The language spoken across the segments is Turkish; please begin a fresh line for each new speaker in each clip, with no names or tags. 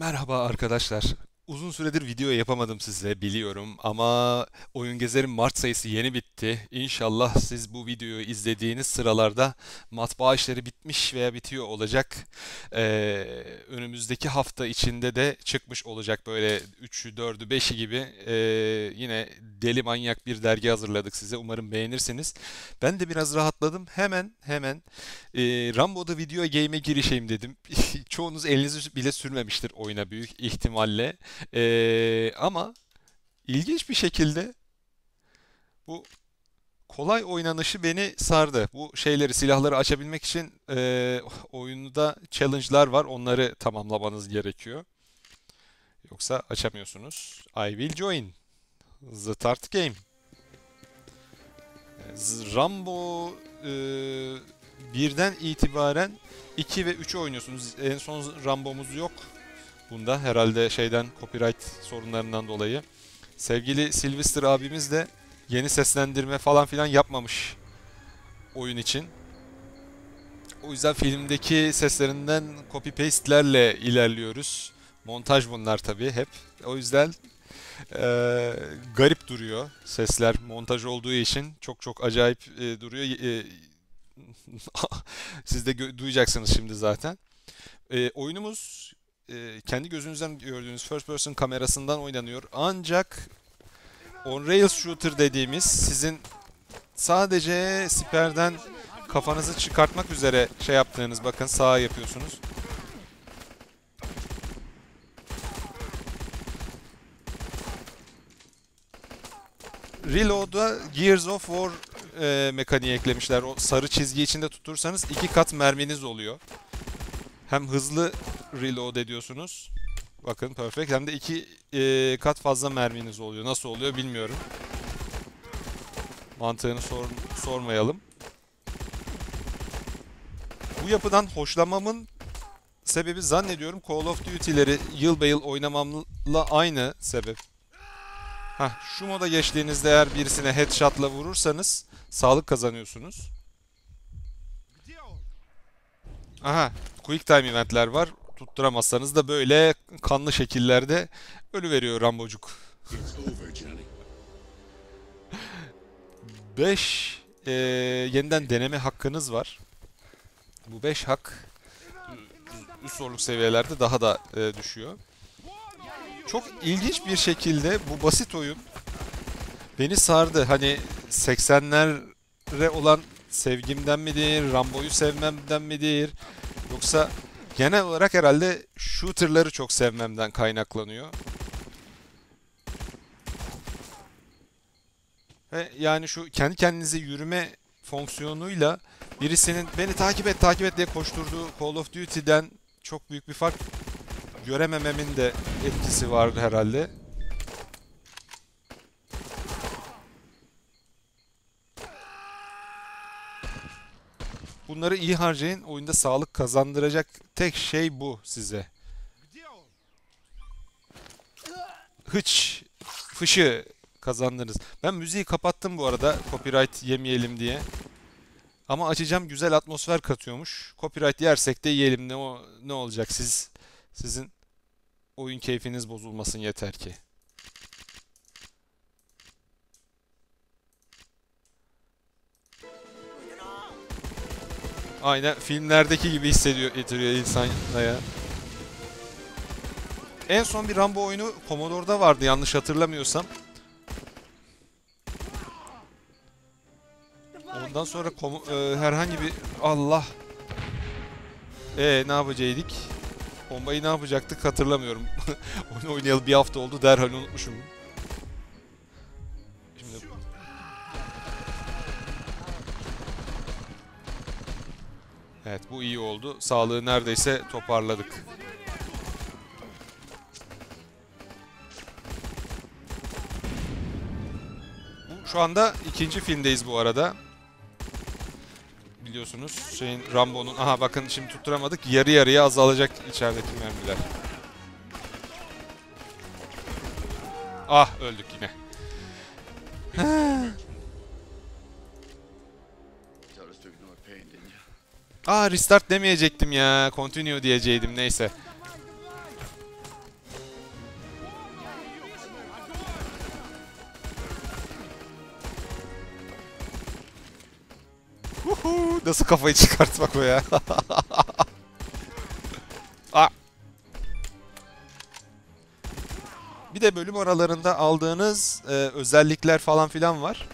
Merhaba arkadaşlar. Uzun süredir video yapamadım size biliyorum ama Oyun Gezer'in Mart sayısı yeni bitti. İnşallah siz bu videoyu izlediğiniz sıralarda matbaa işleri bitmiş veya bitiyor olacak. Ee, önümüzdeki hafta içinde de çıkmış olacak böyle 3'ü 4'ü 5'i gibi Ee, yine deli manyak bir dergi hazırladık size. Umarım beğenirsiniz. Ben de biraz rahatladım. Hemen hemen e, Rambo'da video game'e girişeyim dedim. Çoğunuz elinizi bile sürmemiştir oyuna büyük ihtimalle. Ee, ama ilginç bir şekilde bu kolay oynanışı beni sardı. Bu şeyleri, silahları açabilmek için e, oyunda challenge'lar var. Onları tamamlamanız gerekiyor. Yoksa açamıyorsunuz. I will join. Start game. Z- Rambo e, birden itibaren 2 ve 3'ü oynuyorsunuz. En son Rambo'muz yok. Bunda herhalde şeyden copyright sorunlarından dolayı. Sevgili Sylvester abimiz de yeni seslendirme falan filan yapmamış oyun için. O yüzden filmdeki seslerinden copy paste'lerle ilerliyoruz. Montaj bunlar tabii hep. O yüzden eee, garip duruyor sesler montaj olduğu için çok çok acayip e, duruyor. E, siz de duyacaksınız şimdi zaten. E, oyunumuz e, kendi gözünüzden gördüğünüz first person kamerasından oynanıyor. Ancak on rails shooter dediğimiz sizin sadece siperden kafanızı çıkartmak üzere şey yaptığınız bakın sağa yapıyorsunuz. Reload'a Gears of War e, mekaniği eklemişler. O sarı çizgi içinde tutursanız iki kat merminiz oluyor. Hem hızlı reload ediyorsunuz. Bakın perfect. Hem de iki e, kat fazla merminiz oluyor. Nasıl oluyor bilmiyorum. Mantığını sor- sormayalım. Bu yapıdan hoşlanmamın sebebi zannediyorum Call of Duty'leri yıl be yıl oynamamla aynı sebep. Hah, şu moda geçtiğinizde eğer birisine headshot'la vurursanız sağlık kazanıyorsunuz. Aha, quick time eventler var. Tutturamazsanız da böyle kanlı şekillerde ölü veriyor Rambocuk.
It's over, Johnny.
5 yeniden deneme hakkınız var. Bu 5 hak üst zorluk seviyelerde daha da e, düşüyor. Çok ilginç bir şekilde bu basit oyun beni sardı. Hani 80'lere olan sevgimden midir, Rambo'yu sevmemden midir? Yoksa genel olarak herhalde shooter'ları çok sevmemden kaynaklanıyor. Ve yani şu kendi kendinize yürüme fonksiyonuyla birisinin beni takip et takip et diye koşturduğu Call of Duty'den çok büyük bir fark göremememin de etkisi vardı herhalde. Bunları iyi harcayın. Oyunda sağlık kazandıracak tek şey bu size. Hıç, fışı kazandınız. Ben müziği kapattım bu arada copyright yemeyelim diye. Ama açacağım güzel atmosfer katıyormuş. Copyright yersek de yiyelim ne o ne olacak siz sizin oyun keyfiniz bozulmasın yeter ki. Aynen filmlerdeki gibi hissediyor getiriyor insan ya. En son bir Rambo oyunu Commodore'da vardı yanlış hatırlamıyorsam. Ondan sonra e, herhangi bir Allah. E ne yapacaktık? Bombayı ne yapacaktık hatırlamıyorum. Oyunu oynayalı bir hafta oldu derhal unutmuşum. Evet bu iyi oldu. Sağlığı neredeyse toparladık. Şu anda ikinci filmdeyiz bu arada. Biliyorsunuz şeyin Rambo'nun aha bakın şimdi tutturamadık yarı yarıya azalacak içerideki mermiler. Ah öldük yine. Aa restart demeyecektim ya. Continue diyeceydim neyse. Uhu, nasıl kafayı çıkartmak o ya? Bir de bölüm aralarında aldığınız e, özellikler falan filan var.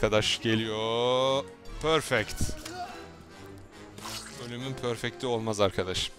Arkadaş geliyor. Perfect. Ölümün perfecti olmaz arkadaş.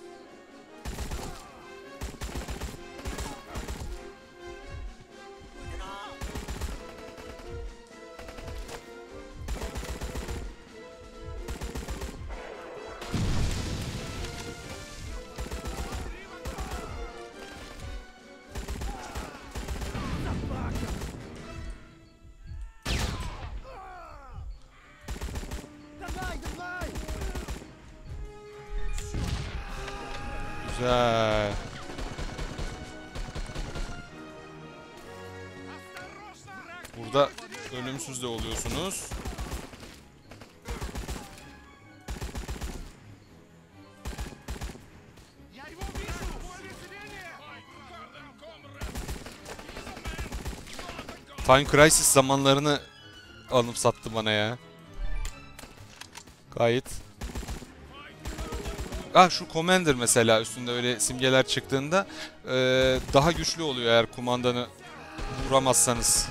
Güzel. Burada ölümsüz de oluyorsunuz. Time Crisis zamanlarını anımsattı bana ya. Gayet Ah şu Commander mesela üstünde öyle simgeler çıktığında eee, daha güçlü oluyor eğer kumandanı vuramazsanız.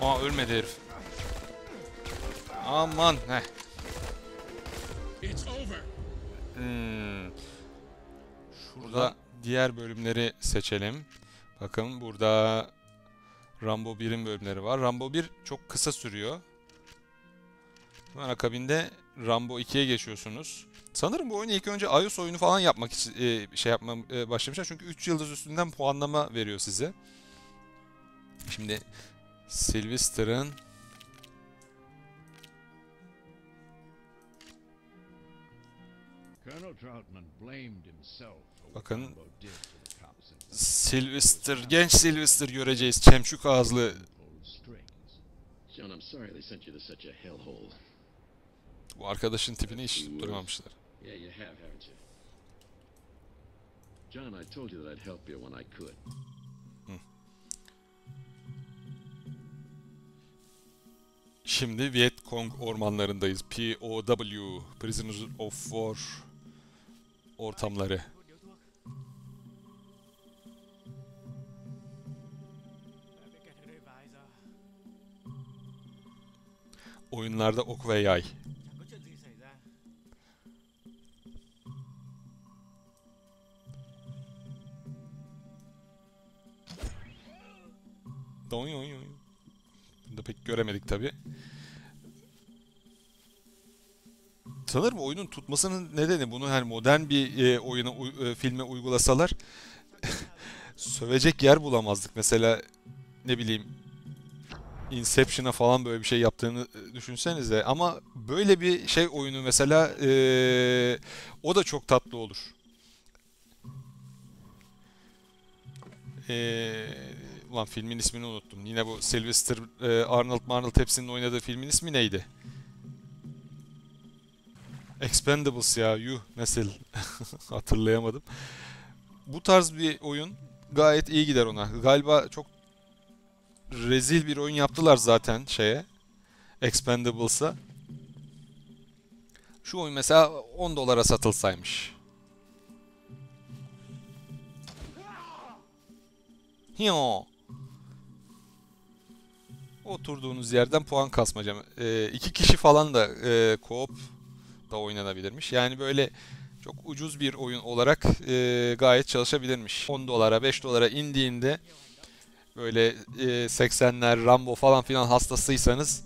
Aa ölmedi herif. Aman heh. Şurada diğer bölümleri seçelim. Bakın burada Rambo 1'in bölümleri var. Rambo 1 çok kısa sürüyor. Hemen akabinde Rambo 2'ye geçiyorsunuz. Sanırım bu oyunu ilk önce iOS oyunu falan yapmak için e, şey yapma e, başlamışlar. Çünkü 3 yıldız üstünden puanlama veriyor size. Şimdi Sylvester'ın
Colonel Troutman blamed himself
Bakın Sylvester, genç Sylvester göreceğiz. Çemçük ağızlı. Bu arkadaşın tipini hiç
you? John, I told you that I'd help you when I could.
Şimdi Vietcong ormanlarındayız. POW, Prisoners of War ortamları. Oyunlarda ok ve yay. Doy oy oy. Bunu da pek göremedik tabi. Sanırım oyunun tutmasının nedeni bunu hani modern bir e, oyuna e, filme uygulasalar sövecek yer bulamazdık. Mesela ne bileyim Inception'a falan böyle bir şey yaptığını e, düşünsenize. Ama böyle bir şey oyunu mesela e, o da çok tatlı olur. Eee ulan filmin ismini unuttum. Yine bu Sylvester e, Arnold Arnold hepsinin oynadığı filmin ismi neydi? Expendables ya yuh nesil hatırlayamadım. Bu tarz bir oyun gayet iyi gider ona. Galiba çok rezil bir oyun yaptılar zaten şeye Expendables'a. Şu oyun mesela 10 dolara satılsaymış. Hiyo. Oturduğunuz yerden puan kasmaca. Ee, iki kişi falan da e, co-op da oynanabilirmiş. Yani böyle çok ucuz bir oyun olarak e, gayet çalışabilirmiş. 10 dolara 5 dolara indiğinde böyle e, 80'ler Rambo falan filan hastasıysanız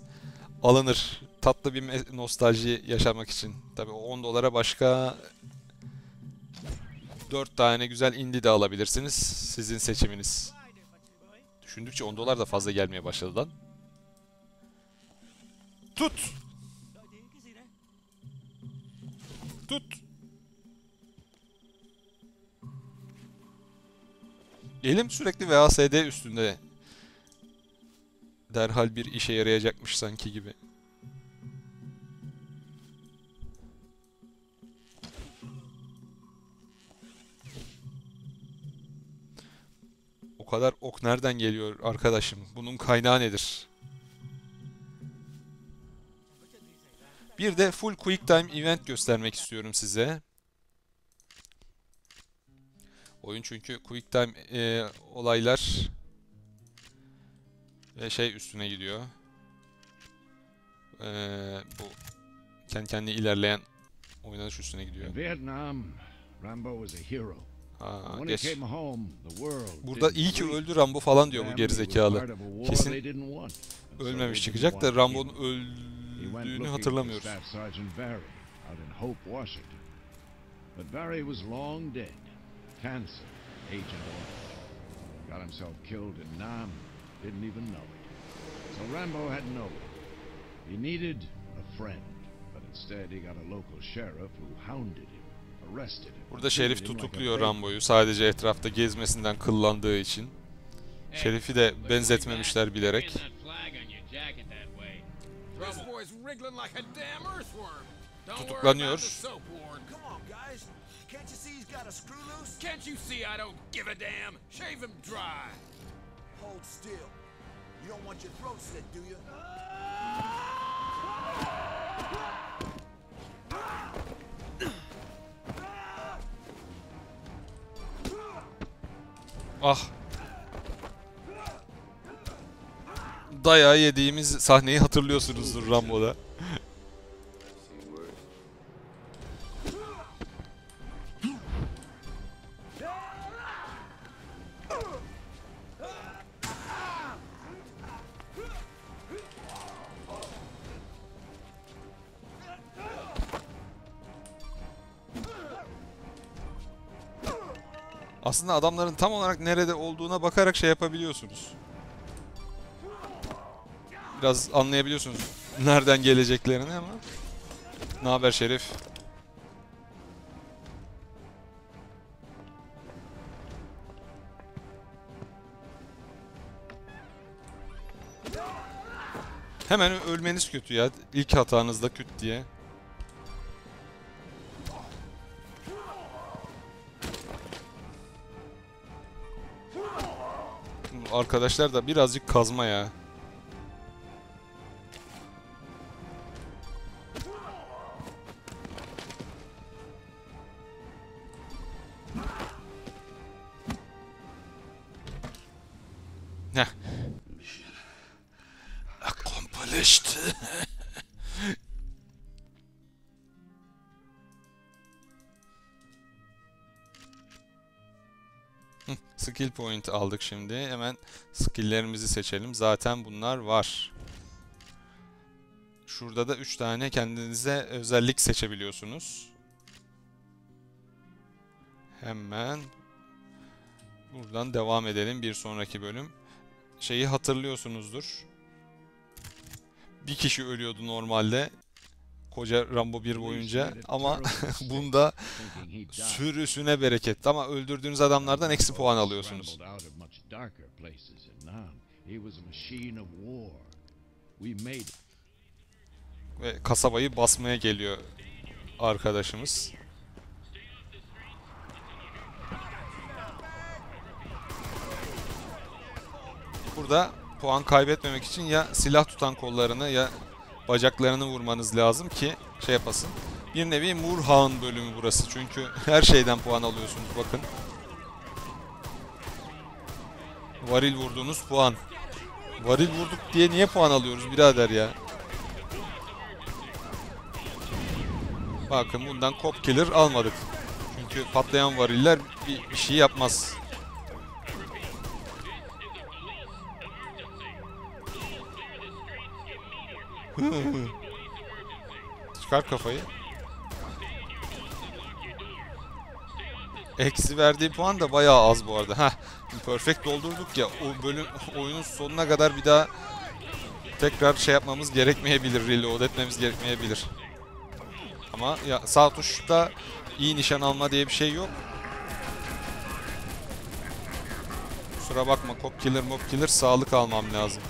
alınır. Tatlı bir nostalji yaşamak için. Tabii o 10 dolara başka 4 tane güzel indie de alabilirsiniz. Sizin seçiminiz. Düşündükçe 10 dolar da fazla gelmeye başladı lan. Tut! tut. Elim sürekli VASD üstünde. Derhal bir işe yarayacakmış sanki gibi. O kadar ok nereden geliyor arkadaşım? Bunun kaynağı nedir? Bir de full quick time event göstermek istiyorum size. Oyun çünkü quick time e, olaylar ve şey üstüne gidiyor. E, bu kendi kendine ilerleyen oynanış üstüne gidiyor.
Vietnam, Rambo was a hero. He
geç. Burada iyi ki öldü Rambo falan diyor bu gerizekalı. Kesin ölmemiş çıkacak da Rambo'nun öldüğünü hatırlamıyoruz.
But Barry was long dead. Cancer, Agent Orange. Got himself killed in Nam, didn't even know it. So Rambo had no one. He needed a friend, but instead he got a local sheriff who hounded him, arrested him.
Burada Şerif tutukluyor. Rambo'yu sadece etrafta gezmesinden kıllandığı için. Şerif'i de benzetmemişler bilerek.
This
got a screw loose?
Can't you see I don't give a damn? Shave him dry.
Hold still. You don't want your throat slit, do you?
Ah. Dayağı yediğimiz sahneyi hatırlıyorsunuzdur Rambo'da. Aslında adamların tam olarak nerede olduğuna bakarak şey yapabiliyorsunuz. Biraz anlayabiliyorsunuz nereden geleceklerini ama. Ne haber Şerif? Hemen ölmeniz kötü ya. İlk hatanızda küt diye. Arkadaşlar da birazcık kazma ya. Skill point aldık şimdi. Hemen skill'lerimizi seçelim. Zaten bunlar var. Şurada da 3 tane kendinize özellik seçebiliyorsunuz. Hemen buradan devam edelim bir sonraki bölüm. Şeyi hatırlıyorsunuzdur. Bir kişi ölüyordu normalde. Koca Rambo 1 boyunca ama bunda sürüsüne bereket. Ama öldürdüğünüz adamlardan eksi puan alıyorsunuz. Ve kasabayı basmaya geliyor arkadaşımız. Burada puan kaybetmemek için ya silah tutan kollarını ya bacaklarını vurmanız lazım ki şey yapasın. Bir nevi Murhan bölümü burası çünkü her şeyden puan alıyorsunuz bakın. Varil vurduğunuz puan. Varil vurduk diye niye puan alıyoruz birader ya? Bakın bundan cop killer almadık. Çünkü patlayan variller bir, bir şey yapmaz. Çıkar kafayı. Eksi verdiği puan da bayağı az bu arada. Heh, perfect doldurduk ya. O bölüm oyunun sonuna kadar bir daha tekrar şey yapmamız gerekmeyebilir. Reload etmemiz gerekmeyebilir. Ama ya sağ tuşta iyi nişan alma diye bir şey yok. Kusura bakma cop killer mob killer sağlık almam lazım.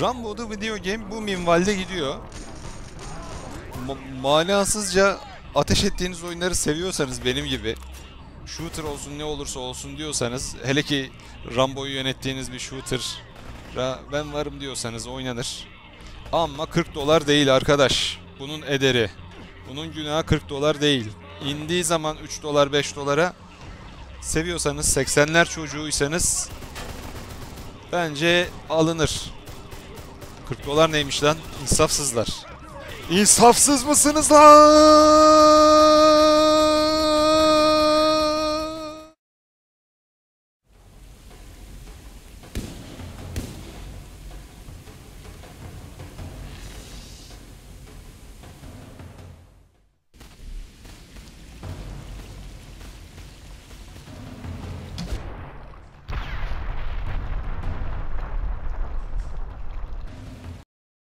Rambo The Video Game bu minvalde gidiyor. Ma- manasızca ateş ettiğiniz oyunları seviyorsanız benim gibi shooter olsun ne olursa olsun diyorsanız hele ki Rambo'yu yönettiğiniz bir shooter'a ben varım diyorsanız oynanır. Ama 40 dolar değil arkadaş. Bunun ederi. Bunun günahı 40 dolar değil. İndiği zaman 3 dolar 5 dolara seviyorsanız 80'ler çocuğuysanız bence alınır. 40 dolar neymiş lan? İnsafsızlar. İnsafsız mısınız lan?